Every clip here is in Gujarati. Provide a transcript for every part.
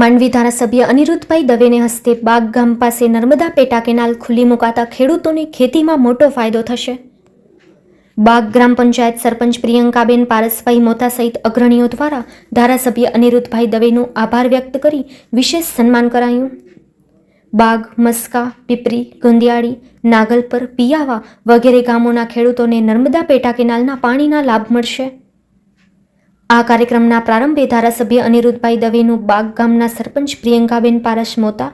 માંડવી ધારાસભ્ય અનિરુદ્ધભાઈ દવેને હસ્તે બાગ ગામ પાસે નર્મદા પેટા કેનાલ ખુલ્લી મુકાતા ખેડૂતોને ખેતીમાં મોટો ફાયદો થશે. બાગ ગ્રામ પંચાયત સરપંચ પ્રિયંકાબેન પારસભાઈ મોતા સહિત અગ્રણીઓ દ્વારા ધારાસભ્ય અનિરુદ્ધભાઈ દવેનું આભાર વ્યક્ત કરી વિશેષ સન્માન કરાયું. બાગ, મસ્કા, પીપરી, ગુંદિયાળી, નાગલપર, પિયાવા વગેરે ગામોના ખેડૂતોને નર્મદા પેટા કેનાલના પાણીના લાભ મળશે. આ કાર્યક્રમના પ્રારંભે ધારાસભ્ય અનિરુદ્ધભાઈ દવેનું બાગ ગામના સરપંચ પ્રિયંકાબેન પારસ મોતા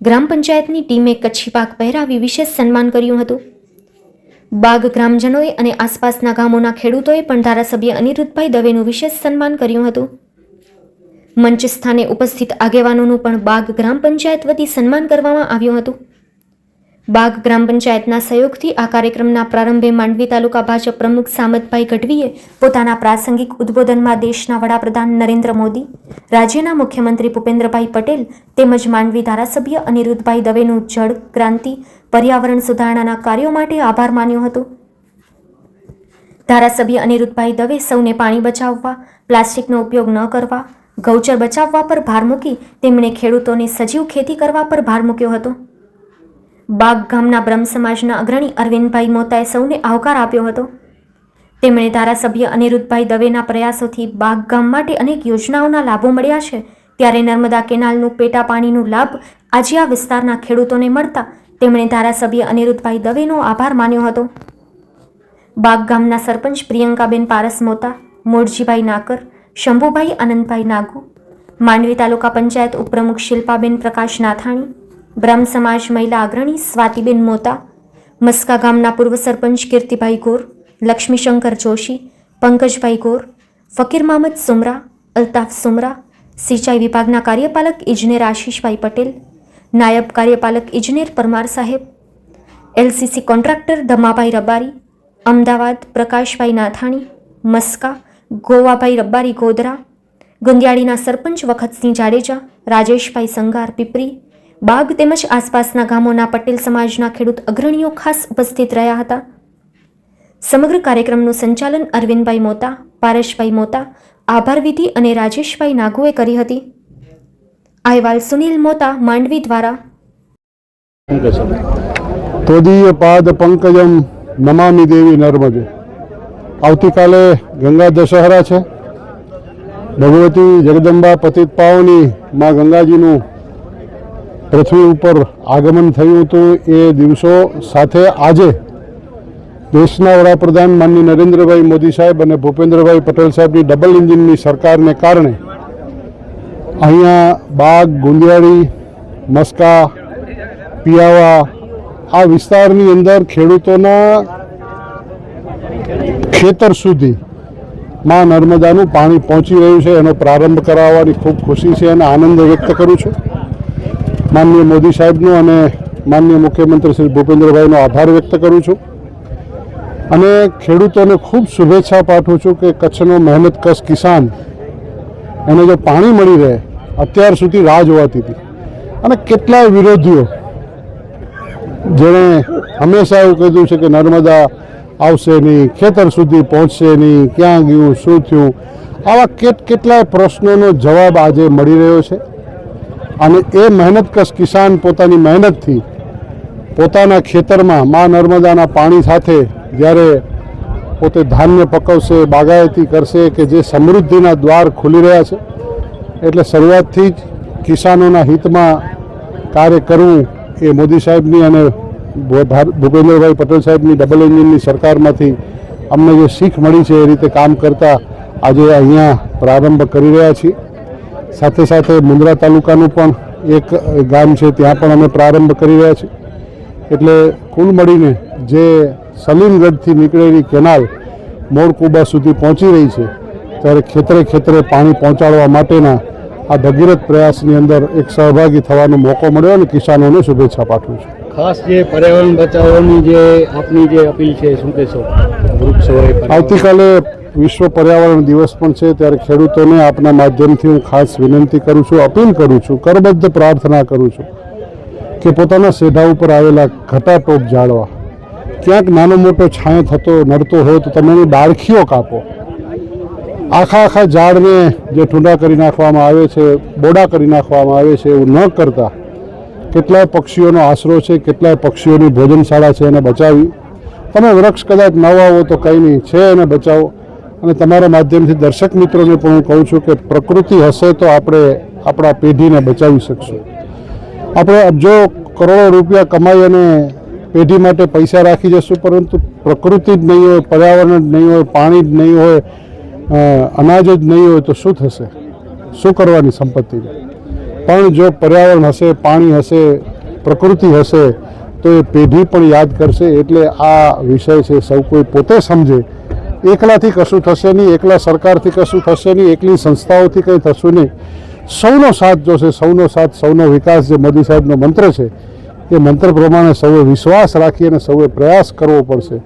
ગ્રામ પંચાયતની ટીમે કચ્છી પાક પહેરાવી વિશેષ સન્માન કર્યું હતું. બાગ ગ્રામજનોએ અને આસપાસના ગામોના ખેડૂતોએ પણ ધારાસભ્ય અનિરુદ્ધભાઈ દવેનું વિશેષ સન્માન કર્યું હતું. મંચ સ્થાને ઉપસ્થિત આગેવાનોનું પણ બાગ ગ્રામ પંચાયત વતી સન્માન કરવામાં આવ્યું હતું. બાગ ગ્રામ પંચાયતના સહયોગથી આ કાર્યક્રમના પ્રારંભે માંડવી તાલુકા ભાજપ પ્રમુખ સામતભાઈ ગઢવીએ પોતાના પ્રાસંગિક ઉદ્બોધનમાં દેશના વડાપ્રધાન નરેન્દ્ર મોદી, રાજ્યના મુખ્યમંત્રી ભૂપેન્દ્રભાઈ પટેલ તેમજ માંડવી ધારાસભ્ય અનિરુદ્ધભાઈ દવેનું જળ ક્રાંતિ, પર્યાવરણ સુધારણાના કાર્યો માટે આભાર માન્યો હતો. ધારાસભ્ય અનિરુદ્ધભાઈ દવે સૌને પાણી બચાવવા, પ્લાસ્ટિકનો ઉપયોગ ન કરવા, ગૌચર બચાવવા પર ભાર મૂકી તેમણે ખેડૂતોને સજીવ ખેતી કરવા પર ભાર મૂક્યો હતો. બાગ ગામના બ્રહ્મ સમાજના અગ્રણી અરવિંદભાઈ મોતાએ સૌને આવકાર આપ્યો હતો. તેમણે ધારાસભ્ય અનિરુદ્ધભાઈ દવેના પ્રયાસોથી બાગ ગામ માટે અનેક યોજનાઓના લાભો મળ્યા છે. ત્યારે નર્મદા કેનાલનું પેટા પાણીનું લાભ આજે આ વિસ્તારના ખેડૂતોને મળતા તેમણે ધારાસભ્ય અનિરુદ્ધભાઈ દવેનો આભાર માન્યો હતો. બાગ ગામના સરપંચ પ્રિયંકાબેન પારસ મોતા, મોરજીભાઈ નાકર, શંભુભાઈ આનંદભાઈ નાગુ, માંડવી તાલુકા પંચાયત ઉપપ્રમુખ શિલ્પાબેન પ્રકાશ નાથાણી બ્રહ્મ સમાજ મહિલા અગ્રણી સ્વાતિબેન મોતા, મસ્કા ગામના પૂર્વ સરપંચ કીર્તિભાઈ ગોર, લક્ષ્મીશંકર જોશી, પંકજભાઈ ગોર, ફકીર મામદ સુમરા, અલ્તાફ સુમરા, સિંચાઈ વિભાગના કાર્યપાલક ઇજનેર આશીષભાઈ પટેલ, નાયબ કાર્યપાલક ઇજનેર પરમાર સાહેબ, એલસીસી કોન્ટ્રાક્ટર ધમાભાઈ રબારી, અમદાવાદ પ્રકાશભાઈ નાથાણી, મસ્કા ગોવાભાઈ રબ્બારી ગોધરા ગુંદિયાળીના સરપંચ વખતસિંહ જાડેજા, રાજેશભાઈ સંગાર પીપરી બાગ તેમજ આસપાસના ગામોના પટેલ સમાજના ખેડૂત અગ્રણીઓ ખાસ ઉપસ્થિત રહ્યા હતા. સમગ્ર કાર્યક્રમનું સંચાલન અરવિંદભાઈ મોતા પારસભાઈ મોતા આભાર વિધિ અને રાજેશભાઈ નાગુએ કરી હતી. અહેવાલ સુનિલ મોતા, માંડવી દ્વારા. તોદીય પાદ પંકજમ નમામિ દેવી નર્મદે. આવતીકાલે ગંગા દશહરા છે. ભગવતી જગદંબા પતિત પાવની માં ગંગાજીનું પૃથ્વી ઉપર આગમન થયું હતું એ દિવસો સાથે આજે દેશના વડાપ્રધાન માનની નરેન્દ્રભાઈ મોદી સાહેબ અને ભૂપેન્દ્રભાઈ પટેલ સાહેબની ડબલ ઇન્જિનની સરકારને કારણે અહીંયા બાગ, ગુંદિયાળી, મસ્કા, પિયાવા આ વિસ્તારની અંદર ખેડૂતોના ખેતર સુધી માં નર્મદાનું પાણી પહોંચી રહ્યું છે. એનો પ્રારંભ કરાવવાની ખૂબ ખુશી છે અને આનંદ વ્યક્ત કરું છું. માનનીય મોદી સાહેબનો અને માનનીય મુખ્યમંત્રી શ્રી ભૂપેન્દ્રભાઈનો આભાર વ્યક્ત કરું છું. અને ખેડૂતોને ખૂબ શુભેચ્છા પાઠવું છું કે કચ્છનો મહેનત કશ કિસાન, એને જો પાણી મળી રહે, અત્યાર સુધી રાહ જોવાતી હતી. અને કેટલાય વિરોધીઓ, જેણે હંમેશા એવું કીધું છે કે નર્મદા આવશે નહીં, ખેતર સુધી પહોંચશે નહીં, ક્યાં ગયું, શું થયું? આવા કેટ કેટલાય પ્રશ્નોનો જવાબ આજે મળી રહ્યો છે. અને એ મહેનતકશ કિસાન પોતાની મહેનતથી પોતાના ખેતરમાં મા નર્મદાના પાણી સાથે જ્યારે પોતે ધાન્ય પકવશે, બાગાયતી કરશે કે જે સમૃદ્ધિના દ્વાર ખુલી રહ્યા છે, એટલે શરૂઆતથી જ કિસાનોના હિતમાં કાર્ય કરવું એ મોદી સાહેબની અને ભૂપેન્દ્રભાઈ પટેલ સાહેબની ડબલ એન્જિનની સરકારમાંથી અમને જે શીખ મળી છે એ રીતે કામ કરતા આજે અહીંયા પ્રારંભ કરી રહ્યા છીએ. સાથે સાથે મુંદ્રા તાલુકાનું પણ એક ગામ છે ત્યાં પણ અમે પ્રારંભ કરી રહ્યા છીએ. એટલે કુલ મળીને જે સલીમગઢથી નીકળેલી કેનાલ મોરકુબા સુધી પહોંચી રહી છે ત્યારે ખેતરે ખેતરે પાણી પહોંચાડવા માટેના આ ભગીરથ પ્રયાસની અંદર એક સહભાગી થવાનો મોકો મળ્યો અને કિસાનોને શુભેચ્છા પાઠવું છું. ખાસ જે પર્યાવરણ બચાવવાની જે આપની જે અપીલ છે શું કહેશો. આવતીકાલે વિશ્વ પર્યાવરણ દિવસ પણ છે, ત્યારે ખેડૂતોને આપના માધ્યમથી હું ખાસ વિનંતી કરું છું, અપીલ કરું છું, કરબદ્ધ પ્રાર્થના કરું છું કે પોતાના સેઢા ઉપર આવેલા ઘટાટોપ જાળવા. ક્યાંક નાનો મોટો છાંયો થતો, નડતો હોય તો તમે એની ડાળખીઓ કાપો. આખા આખા ઝાડને જે ઠૂંડા કરી નાખવામાં આવે છે, બોડા કરી નાખવામાં આવે છે, એવું ન કરતા. કેટલાય પક્ષીઓનો આશરો છે, કેટલાય પક્ષીઓની ભોજનશાળા છે એને બચાવી. તમે વૃક્ષ કદાચ ન વાવો તો કંઈ નહીં, છે એને બચાવો. અને તમારા માધ્યમથી દર્શક મિત્રોને પણ હું કહું છું કે પ્રકૃતિ હશે તો આપણે આપણા પેઢીને બચાવી શકશું. આપણે અબજો કરોડો રૂપિયા કમાઈ અને પેઢી માટે પૈસા રાખી જશું, પરંતુ પ્રકૃતિ જ નહીં હોય, પર્યાવરણ જ નહીં હોય, પાણી જ નહીં હોય અનાજ જ નહીં હોય તો શું થશે? શું કરવાની સંપત્તિને પણ જો પર્યાવરણ હશે, પાણી હશે, પ્રકૃતિ હશે, તો એ પેઢી પણ યાદ કરશે, એટલે આ વિષય છે સૌ કોઈ પોતે સમજે એકલાથી કશું થશે નહીં, એકલા સરકારથી કશું થશે નહીં, એકલી સંસ્થાઓથી કંઈ થશું નહીં. સૌનો સાથ જોશે સૌનો સાથ, સૌનો વિકાસ જે મોદી સાહેબનો મંત્ર છે, એ મંત્ર પ્રમાણે સૌએ વિશ્વાસ રાખી અને સૌએ પ્રયાસ કરવો પડશે.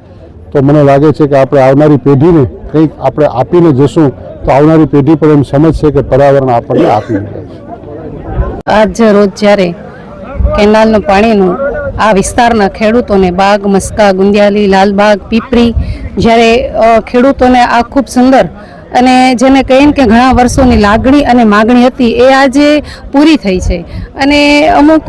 તો મને લાગે છે કે આપણે આવનારી પેઢીને કંઈક આપણે આપીને જશું, તો આવનારી પેઢી પણ એમ સમજશે કે પર્યાવરણ આપણને આપી રહ્યા છે. આજ રોજ જ્યારે કેનાલનું પાણીનું આ વિસ્તારના ખેડૂતોને બાગ મસ્કા ગુંદિયાલી લાલબાગ પીપરી જ્યારે ખેડૂતોને આ ખૂબ સુંદર અને જેને કહીને કે ઘણા વર્ષોની લાગણી અને માગણી હતી, એ આજે પૂરી થઈ છે. અને અમુક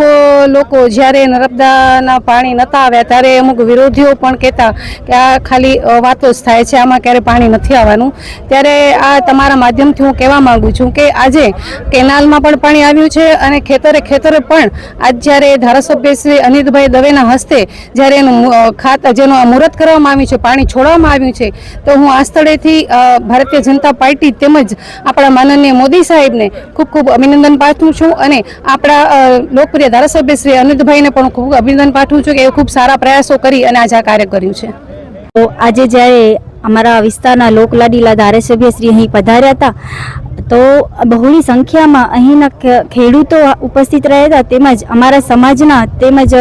લોકો જ્યારે નર્મદાના પાણી નહોતા આવ્યા, ત્યારે અમુક વિરોધીઓ પણ કહેતા કે આ ખાલી વાતો જ થાય છે, આમાં ક્યારે પાણી નથી આવવાનું. ત્યારે આ તમારા માધ્યમથી હું કહેવા માગું છું કે આજે કેનાલમાં પણ પાણી આવ્યું છે અને ખેતરે ખેતરે પણ આજ જ્યારે ધારાસભ્ય શ્રી અનિતભાઈ દવેના હસ્તે જ્યારે એનું ખાત, જેનું મુહૂર્ત કરવામાં આવ્યું છે, પાણી છોડવામાં આવ્યું છે, તો હું આ સ્થળેથી ભારતીય જનતા પાર્ટી તેમજ આપણા માનનીય મોદી સાહેબને ખૂબ ખૂબ અભિનંદન પાઠવું છું અને આપણા લોકપ્રિય ધારાસભ્ય શ્રી અનિતભાઈને પણ ખૂબ અભિનંદન પાઠવું છું કે એ ખૂબ સારા પ્રયાસો કરી અને આજે આ કાર્ય કર્યું છે. આજે જ્યારે અમારા વિસ્તારના લોકલાડીલા ધારાસભ્ય શ્રી અહીં પધાર્યા હતા. તો બહોળી સંખ્યામાં અહીંના ખેડૂતો ઉપસ્થિત રહ્યા હતા. તેમજ અમારા સમાજના, તેમજ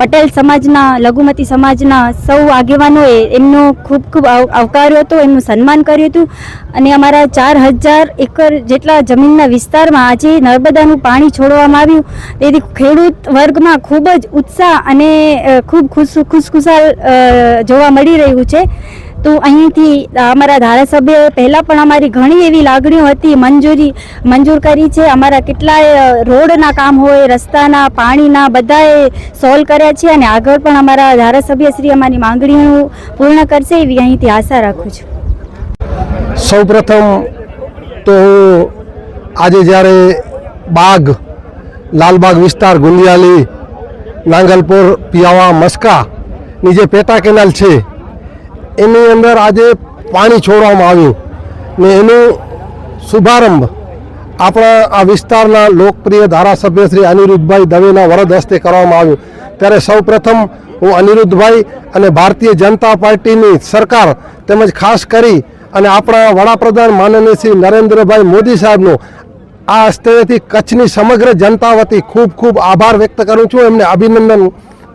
પટેલ સમાજના, લઘુમતી સમાજના સૌ આગેવાનોએ એમનો ખૂબ ખૂબ આવ- આવકાર્યો હતો, એમનું સન્માન કર્યું હતું. અને અમારા ચાર હજાર એકર જેટલા જમીનના વિસ્તારમાં આજે નર્મદાનું પાણી છોડવામાં આવ્યું. તેથી ખેડૂત વર્ગમાં ખૂબ જ ઉત્સાહ અને ખૂબ ખુશ, ખુશખુશાલ જોવા મળી રહ્યું છે. તો અહીંથી અમારા ધારાસભ્ય પહેલાં પણ અમારી ઘણી એવી લાગણીઓ હતી, મંજૂરી, મંજૂર કરી છે. અમારા કેટલાય રોડના કામ હોય, રસ્તાના, પાણીના, બધાએ સોલ્વ કર્યા છે અને આગળ પણ અમારા ધારાસભ્ય શ્રી અમારી માંગણીઓ પૂર્ણ કરશે એવી અહીંથી આશા રાખું છું. સૌપ્રથમ તો આજે જ્યારે બાગ, લાલબાગ વિસ્તાર, ગુંદિયાલી, નાંગલપુર, પિયાવા મસ્કાની જે પેટા કેનાલ છે એની અંદર આજે પાણી છોડવામાં આવ્યું ને એનું શુભારંભ આપણા આ વિસ્તારના લોકપ્રિય ધારાસભ્ય શ્રી અનિરુદ્ધભાઈ દવેના વરદ હસ્તે કરવામાં આવ્યું. ત્યારે સૌપ્રથમ હું અનિરુદ્ધભાઈ અને ભારતીય જનતા પાર્ટીની સરકાર તેમજ ખાસ કરી અને આપણા વડાપ્રધાન માનનીય શ્રી નરેન્દ્રભાઈ મોદી સાહેબનો આ હસ્તેથી કચ્છની સમગ્ર જનતા વતી ખૂબ ખૂબ આભાર વ્યક્ત કરું છું. એમને અભિનંદન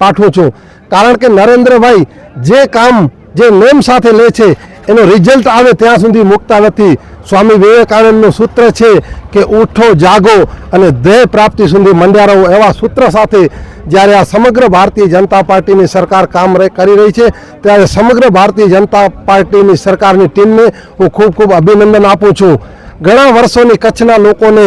પાઠવું છું. કારણ કે નરેન્દ્રભાઈ જે કામ જે નેમ સાથે લે છે, એનો રિઝલ્ટ આવે ત્યાં સુધી મૂકતા નથી. સ્વામી વિવેકાનંદનું સૂત્ર છે કે ઉઠો, જાગો અને ધ્યેય પ્રાપ્તિ સુધી મંડ્યા રહો એવા સૂત્ર સાથે જ્યારે આ સમગ્ર ભારતીય જનતા પાર્ટીની સરકાર કામ કરી રહી છે, ત્યારે સમગ્ર ભારતીય જનતા પાર્ટીની સરકારની ટીમને હું ખૂબ ખૂબ અભિનંદન આપું છું. ઘણા વર્ષોની કચ્છના લોકોને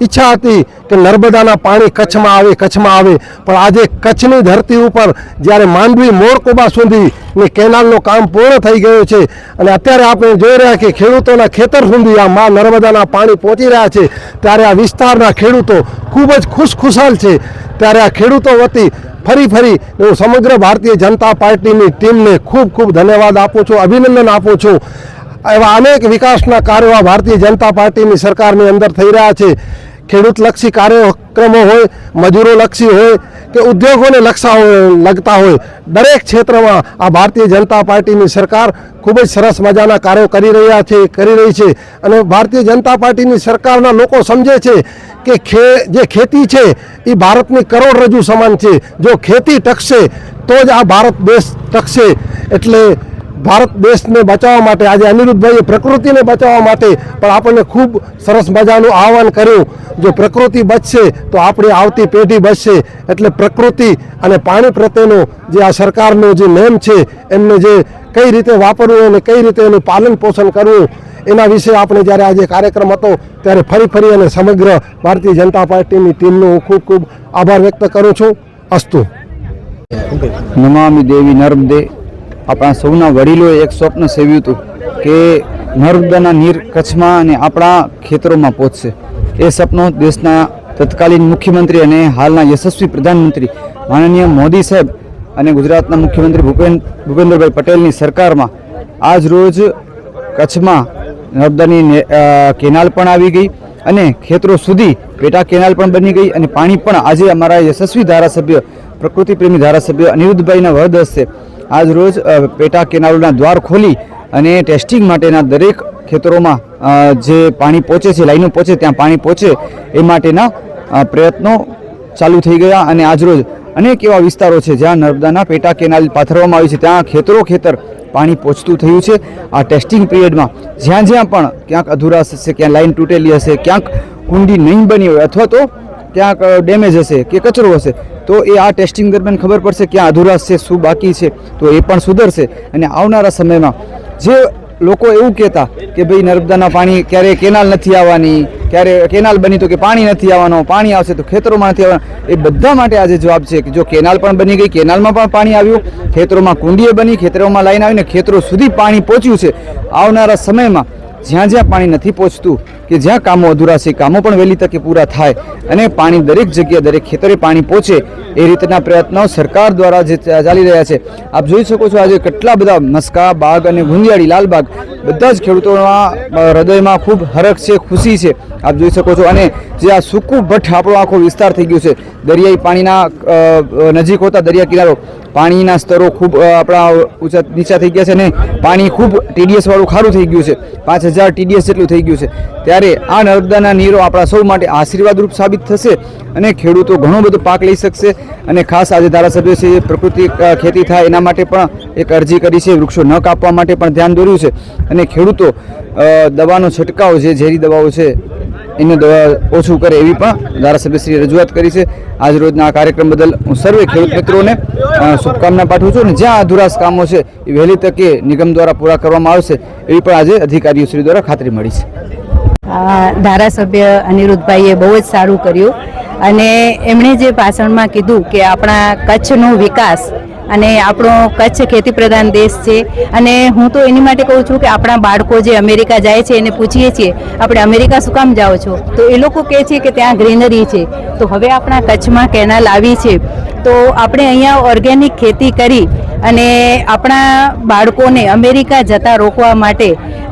ઈચ્છા હતી કે નર્મદાના પાણી કચ્છમાં આવે કચ્છમાં આવે. પણ આજે કચ્છની ધરતી ઉપર જ્યારે માંડવી મોરકોબા સુધીની કેનાલનું કામ પૂર્ણ થઈ ગયું છે અને અત્યારે આપણે જોઈ રહ્યા કે ખેડૂતોના ખેતર સુધી આ મા નર્મદાના પાણી પહોંચી રહ્યા છે, ત્યારે આ વિસ્તારના ખેડૂતો ખૂબ જ ખુશખુશાલ છે. ત્યારે આ ખેડૂતો વતી ફરી ફરી હું સમગ્ર ભારતીય જનતા પાર્ટીની ટીમને ખૂબ ખૂબ ધન્યવાદ આપું છું, અભિનંદન આપું છું. એવા અનેક વિકાસના કાર્યો આ ભારતીય જનતા પાર્ટીની સરકારની અંદર થઈ રહ્યા છે. ખેડૂતલક્ષી કાર્યક્રમો હોય મજૂરોલક્ષી હોય કે ઉદ્યોગોને લક્ષા લગતા હોય, દરેક ક્ષેત્રમાં આ ભારતીય જનતા પાર્ટીની સરકાર ખૂબ જ સરસ મજાના કાર્યો કરી રહ્યા છે, કરી રહી છે. અને ભારતીય જનતા પાર્ટીની સરકારના લોકો સમજે છે કે ખે, જે ખેતી છે એ ભારતની કરોડરજ્જુ સમાન છે. જો ખેતી ટકશે, તો જ આ ભારત દેશ ટકશે. એટલે ભારત દેશને બચાવવા માટે આજે અનિરુદ્ધભાઈએ પ્રકૃતિને બચાવવા માટે પણ આપણને ખૂબ સરસ મજાનું આહવાન કર્યું. જો પ્રકૃતિ બચશે, તો આપણી આવતી પેઢી બચશે. એટલે પ્રકૃતિ અને પાણી પ્રત્યેનો જે આ સરકારનો જે નેમ છે, એમને જે કઈ રીતે વાપરવું અને કઈ રીતે એનું પાલન પોષણ કરવું, એના વિશે આપણે જ્યારે આજે કાર્યક્રમ હતો, ત્યારે ફરી ફરી અને સમગ્ર ભારતીય જનતા પાર્ટીની ટીમનો હું ખૂબ ખૂબ આભાર વ્યક્ત કરું છું. અસ્તુ. નમામી દેવી નર્મદે આપણા સૌના વડીલોએ એક સ્વપ્ન સેવ્યું હતું કે નર્મદાના નીર કચ્છમાં અને આપણા ખેતરોમાં પહોંચશે. એ સપનું દેશના તત્કાલીન મુખ્યમંત્રી અને હાલના યશસ્વી પ્રધાનમંત્રી માનનીય મોદી સાહેબ અને ગુજરાતના મુખ્યમંત્રી ભૂપેન, ભૂપેન્દ્રભાઈ પટેલની સરકારમાં આજ રોજ કચ્છમાં નર્મદાની કેનાલ પણ આવી ગઈ અને ખેતરો સુધી પેટા કેનાલ પણ બની ગઈ અને પાણી પણ આજે અમારા યશસ્વી ધારાસભ્ય પ્રકૃતિ પ્રેમી ધારાસભ્ય અનિરુદ્ધભાઈના વરદ હસ્તે આજ રોજ પેટા કેનાલોના દ્વાર ખોલી અને ટેસ્ટિંગ માટેના દરેક ખેતરોમાં જે પાણી પહોંચે છે, લાઈનો પહોંચે, ત્યાં પાણી પહોંચે, એ માટેના પ્રયત્નો ચાલુ થઈ ગયા અને આજરોજ અનેક એવા વિસ્તારો છે જ્યાં નર્મદાના પેટા કેનાલ પાથરવામાં આવી છે. ત્યાં ખેતરો ખેતર પાણી પહોંચતું થયું છે. આ ટેસ્ટિંગ પિરિયડમાં જ્યાં જ્યાં પણ ક્યાંક અધૂરા હશે ક્યાં લાઈન તૂટેલી હશે, ક્યાંક કુંડી નહીં બની હોય અથવા તો ક્યાંક ડેમેજ હશે કે કચરો હશે, તો એ આ ટેસ્ટિંગ દરમિયાન ખબર પડશે ક્યાં અધૂરા છે, શું બાકી છે, તો એ પણ સુધરશે. અને આવનારા સમયમાં જે લોકો એવું કહેતા કે ભાઈ નર્મદાના પાણી ક્યારે કેનાલ નથી આવવાની, ક્યારે કેનાલ બની તો કે પાણી નથી આવવાનું, પાણી આવશે તો ખેતરોમાં નથી આવવાનું. એ બધા માટે આજે જવાબ છે કે જો કેનાલ પણ બની ગઈ, કેનાલમાં પણ પાણી આવ્યું, ખેતરોમાં કુંડીએ બની, ખેતરોમાં લાઈન આવીને ખેતરો સુધી પાણી પહોંચ્યું છે. આવનારા સમયમાં જ્યાં જ્યાં પાણી નથી પહોંચતું કે જ્યાં કામો અધૂરા છે, કામો પણ વહેલી તકે પૂરા થાય અને પાણી દરેક જગ્યાએ, દરેક ખેતરે પાણી પહોંચે એ રીતના પ્રયત્નો સરકાર દ્વારા જે ચાલી રહ્યા છે. આપ જોઈ શકો છો આજે કેટલા બધા મસ્કા, બાગ અને ગુંદિયાળી, લાલબાગ બધા જ ખેડૂતોના હૃદયમાં ખૂબ હરખ છે, ખુશી છે. આપ જોઈ શકો છો અને જે આ સૂકું ભઠ્ઠ આપણો આખો વિસ્તાર થઈ ગયો છે. દરિયાઈ પાણીના નજીક હોતા દરિયા કિનારો પાણીના સ્તરો ખૂબ આપણા ઊંચા, નીચા થઈ ગયા છે અને પાણી ખૂબ ટીડીએસ વાળું ખારું થઈ ગયું છે. પાંચ હજાર ટીડીએસ જેટલું થઈ ગયું છે. ત્યારે આ નર્મદાના નીરો આપણા સૌ માટે આશીર્વાદરૂપ સાબિત થશે અને ખેડૂતો ઘણો બધો પાક લઈ શકશે અને ખાસ આજે ધારાસભ્ય છે પ્રકૃતિ ખેતી થાય એના માટે પણ એક અરજી કરી છે, વૃક્ષો ન કાપવા માટે પણ ધ્યાન દોર્યું છે અને ખેડૂતો દવાનો છંટકાવ જે ઝેરી દવાઓ છે, એને દવા ઓછું કરે એવી પણ ધારાસભ્યશ્રીએ રજૂઆત કરી છે. આજ રોજના આ કાર્યક્રમ બદલ હું સર્વે ખેડૂત મિત્રોને શુભકામના પાઠવું છું અને જ્યાં અધુરાસ કામો છે એ વહેલી તકે નિગમ દ્વારા પૂરા કરવામાં આવશે એવી પણ આજે અધિકારીઓ શ્રી દ્વારા ખાતરી મળી છે. ધારાસભ્ય અનિરુદ્ધભાઈએ બહુ જ સારું કર્યું. અને એમણે જે ભાષણમાં કીધું કે આપણા કચ્છનો વિકાસ અને આપણો કચ્છ ખેતી પ્રધાન દેશ છે. અને હું તો એની માટે કહું છું કે આપણા બાળકો જે અમેરિકા જાય છે, એને પૂછીએ છીએ, આપણે અમેરિકા શું કામ જાઓ છો? તો એ લોકો કહે છે કે ત્યાં ગ્રીનરી છે. તો હવે આપણા કચ્છમાં કેનાલ આવી છે. તો આપણે અહીંયા ઓર્ગેનિક ખેતી કરી અને આપણા બાળકોને અમેરિકા જતા રોકવા માટે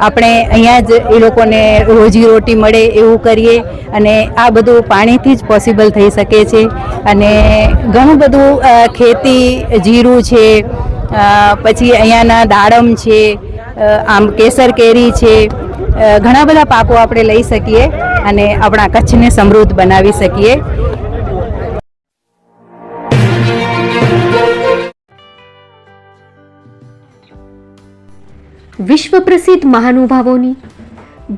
આપણે અહીંયા જ એ લોકોને રોજીરોટી મળે એવું કરીએ અને આ બધું પાણીથી જ પોસિબલ થઈ શકે છે. અને ઘણું બધું ખેતી, જીરું છે પછી અહીંયાના દાડમ છે આમ કેસર કેરી છે ઘણા બધા પાકો આપણે લઈ શકીએ અને આપણા કચ્છને સમૃદ્ધ બનાવી શકીએ. વિશ્વ પ્રસિદ્ધ મહાનુભાવોની,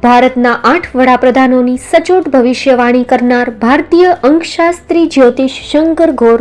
ભારતના આઠ વડાપ્રધાનોની સચોટ ભવિષ્યવાણી કરનાર ભારતીય અંકશાસ્ત્રી જ્યોતિષ શંકર ઘોર